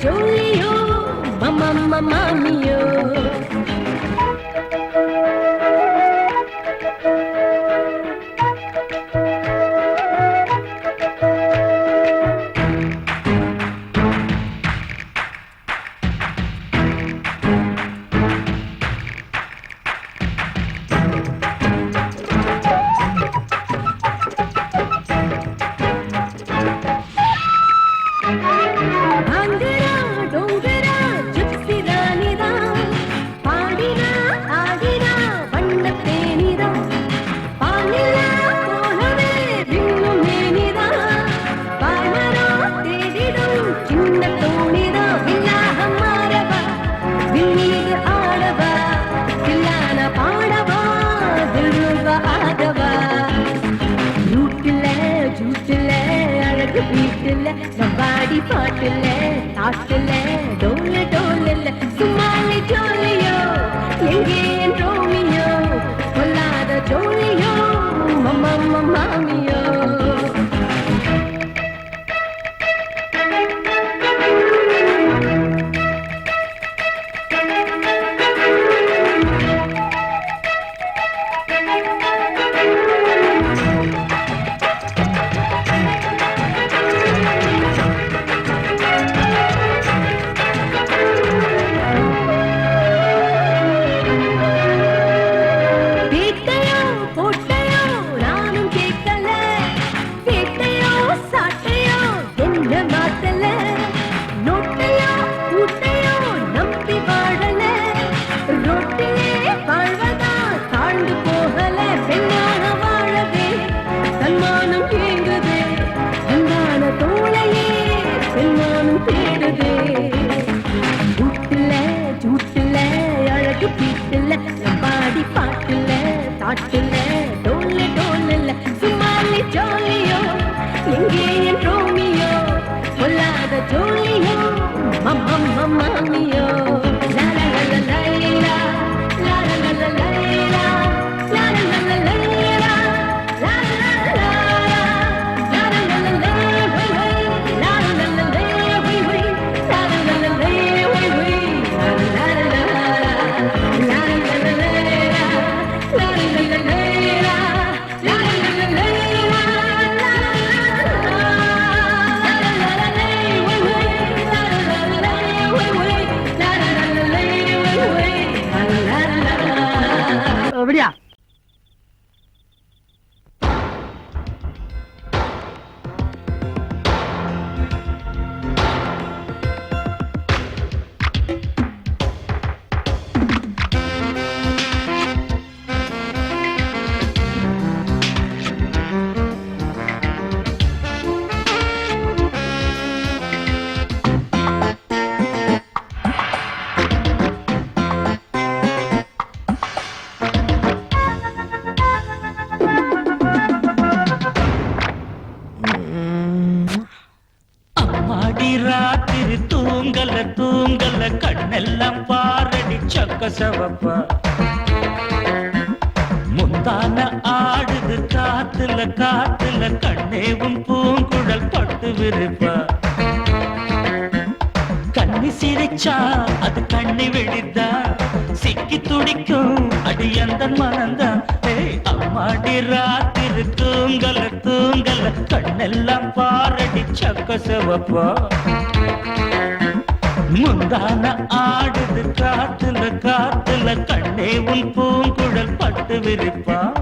Joey, yo, mama, mama, mio. ஜூஸ்ல அழகு வீட்டுல நம்பாடி பாட்டுல தாட்டுல சவப்பா முந்தான ஆடுது காத்துல காத்துல கண்ணேவும் பூங்குழல் பட்டு விருப்பா. கண்ணி சிரிச்சா அது கண்ணி வெடித்தா சிக்கி துடிக்கும் அடி எந்த மனந்தான் ஏய் அம்மாடி ராத்திரி தூங்கல தூங்கல கண்ணெல்லாம் பாரடி சக்க சிவப்பா முந்தான ஆடுது காத்துல காத்துல கண்ணே உன் பூங்குழல் பட்டு விரிப்பான்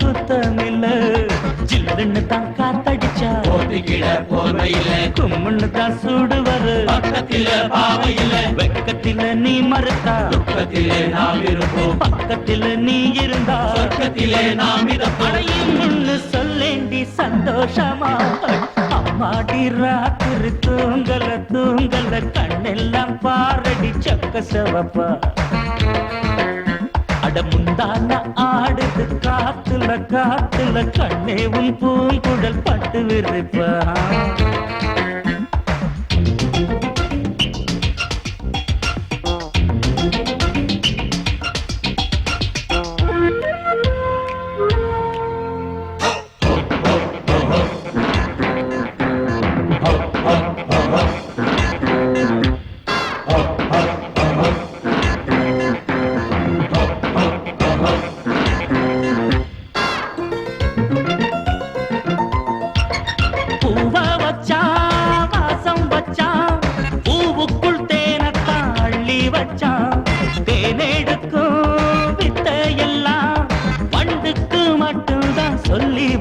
குத்தமில்ல ஜில்லுன்னு தான் காத்தடிச்சா. போட்டுக்கிட போர்வையில கும்முன்னு தான் சூடு வரு பக்கத்தில பாவையில வெக்கத்தில நீ மறுத்தா. துக்கத்திலே நாம் இருப்போம். பக்கத்தில நீ இருந்தா. சொர்க்கத்திலே நாம் அடையும் முன்னு சொல்லேண்டி சந்தோஷமா. அம்மாடி ராத்திரி தூங்கல தூங்கல. கண்ணெல்லாம் பாரடி சக்க செவப்பா. அட முந்தான ஆடுது காத்துல காத்துல கண்ணே உன் பூங்குழல் பட்டு விருப்பான்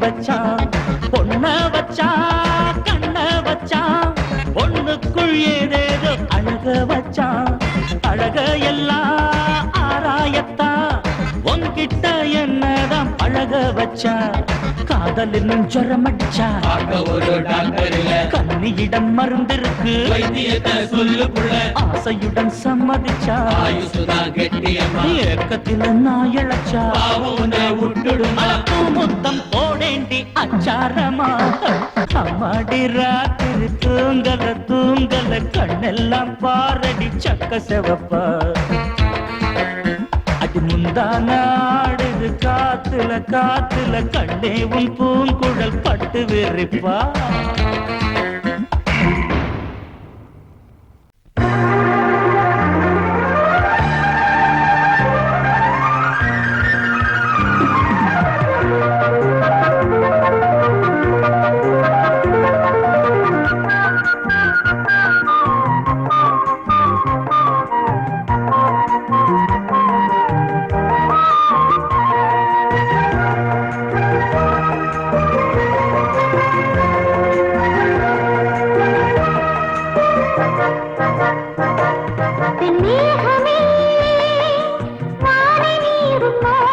வச்சான் பொண்ண வச்சான் கண்ண வச்சான் பொண்ணுக்குள் ஏதேதோ அழக வச்சான் அழக எல்லாம் ஆராயத்தான் கிட்ட என்னதான் பழக வச்சா? காதலின் ஜரம் அடிச்சா ஒரு டாக்டர் இல்ல கண்ணியிடம் மருந்திருக்கு. வைத்தியத்தை சொல்லு புள்ள ஆசையுடன் சம்மதிச்சா? ஆயுசுதான் கெட்டியம்மா ஏக்கத்தில நான் இழச்சா? பாவம் விட்டுடுமா முத்தம் போடேண்டி அச்சாரமா? அம்மாடி ராத்திரி தூங்கல தூங்கல கண்ணெல்லாம் பாரடி சக்க செவப்பா? அடி முந்தான ஆடுது காத்துல காத்துல கண்ணே உன் பூங்குழல் பட்டு விரிப்பா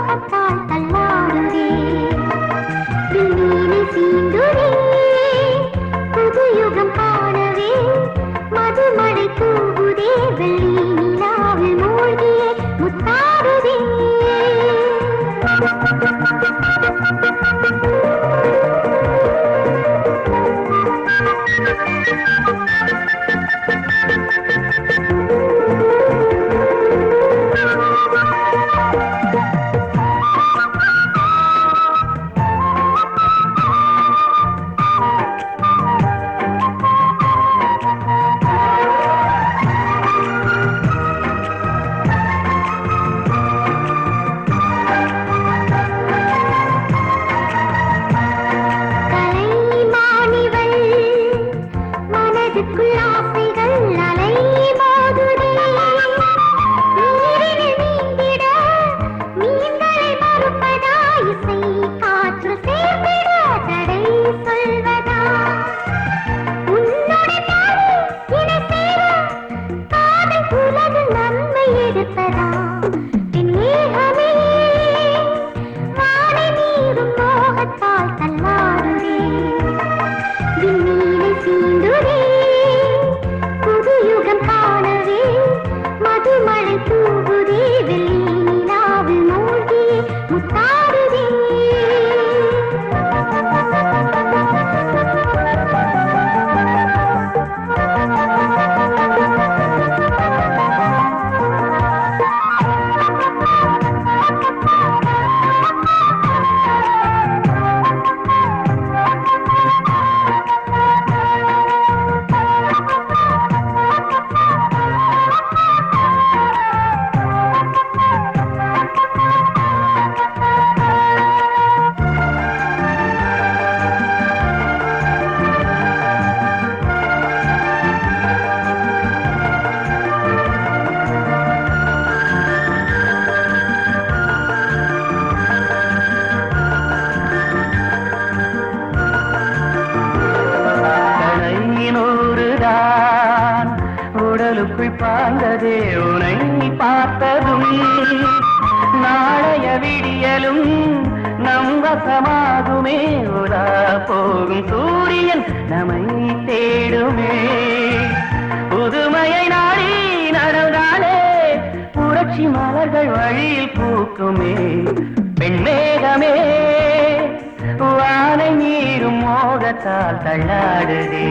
நீரும் வந்ததே உனை பார்த்ததும். நாளைய விடியலும் நம் வசமாகுமே. உலா போகும் சூரியன் நம்மை தேடுமே. புதுமையை நாடி நடந்தாலே புரட்சி மலர்கள் வழியில் பூக்குமே. பெண்மேகமே வானை நீரும் மோகத்தால் தள்ளாடுதே.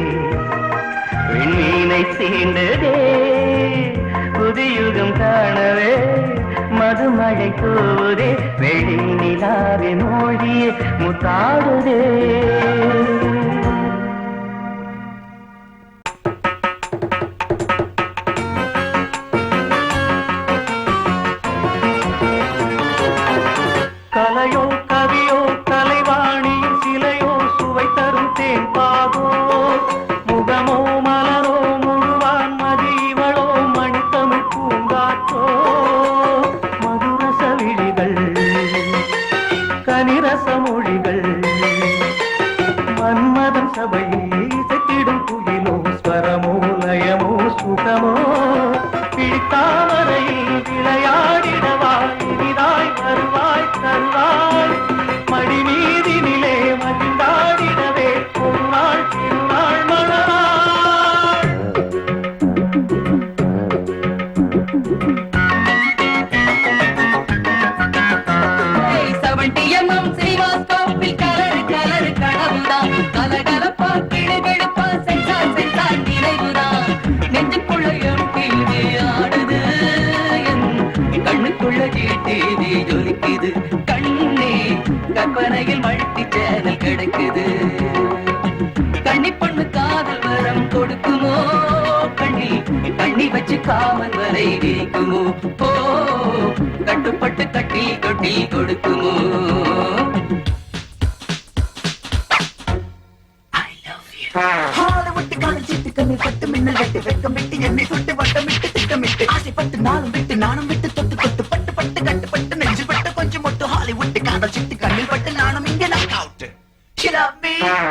விண்மீனை சீண்டதே புதியுகம் காணவே மதுமழை தூவுதே வெளி நிலாவே மொழியே முத்தாடுதே. காவல் விரிக்குமோ ஓ கட்டுப்பட்டு கட்டி கொட்டி கொடுக்குமோ? நானும் விட்டு தொட்டு தொட்டு பட்டு பட்டு கட்டு பட்டு நெஞ்சு பட்டு கொஞ்சம் மொட்டு. ஹாலிவுட் காதல் சிட்டு கண்ணில் பட்டு நானும் இங்கே நான் அவுட்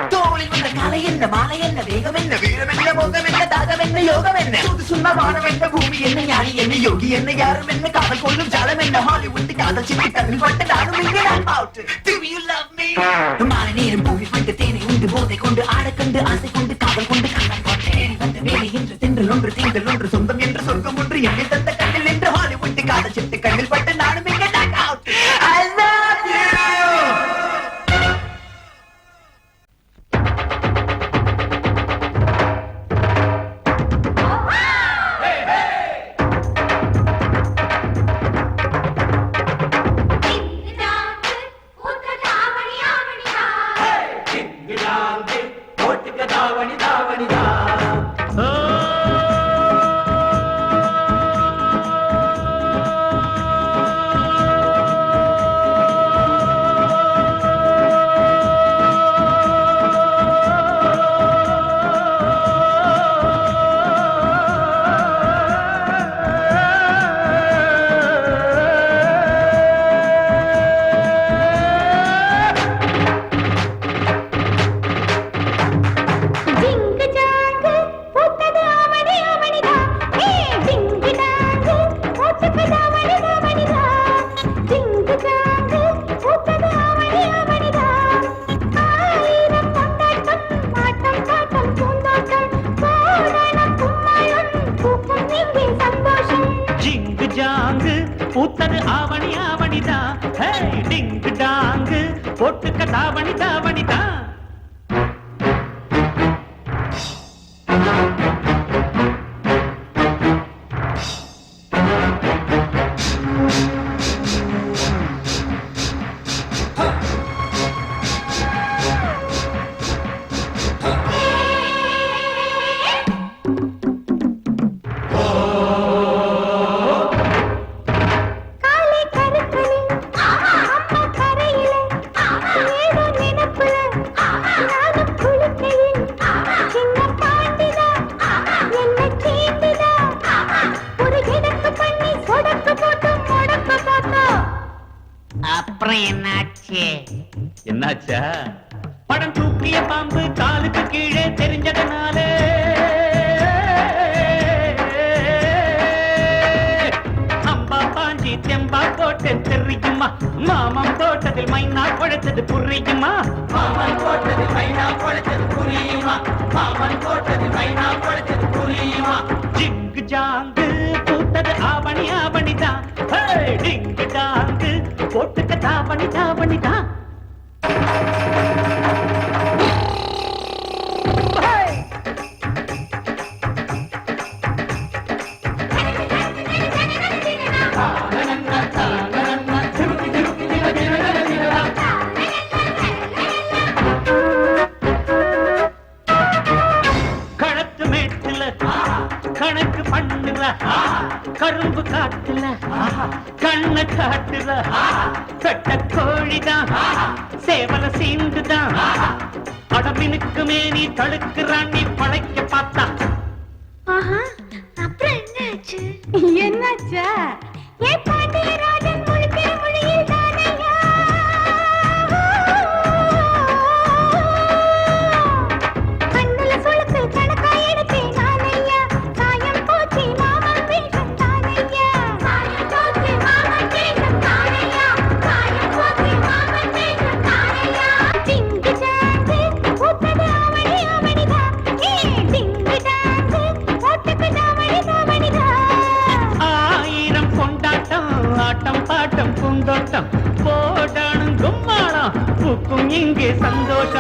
தோளில் வந்த காலை என்ன மாலை என்ன வேகம் என்ன வீரம் என்ன மோகம் என்ன? தாகம் என்ன யோகம் என்ன சுது வானம் என்ன பூமி என்ன ஞானி என்ன யோகி என்ன யாரும் என்ன காதல் கொள்ளும் ஜாலம் என்ன ஹாலிவுட் காதல் சிட்டு கண்ணில் பட்டு நானும் இங்கே நான் out Do you love me? மாலை நேரம் பூவில் பட்டு தேனை உண்டு போதை கொண்டு ஆட கண்டு ஆசை கொண்டு காதல் கொண்டு கொண்டேன் வந்த வேலை என்று ஒன்று தீண்டல் ஒன்று தாவணி தாவணி தா பொழைச்சது புரியுமா? மாமன் போட்டது மைனா பொழைச்சது புரியுமா? மாமன் போட்டது மைனா பொழைச்சது புரியுமா? ஜிங்கு ஜாங்கு போட்டது ஆவணி ஆவணி தான் போட்டுக்க தாவணி தாவணி தடுக்கிறான் நீ பழைக்க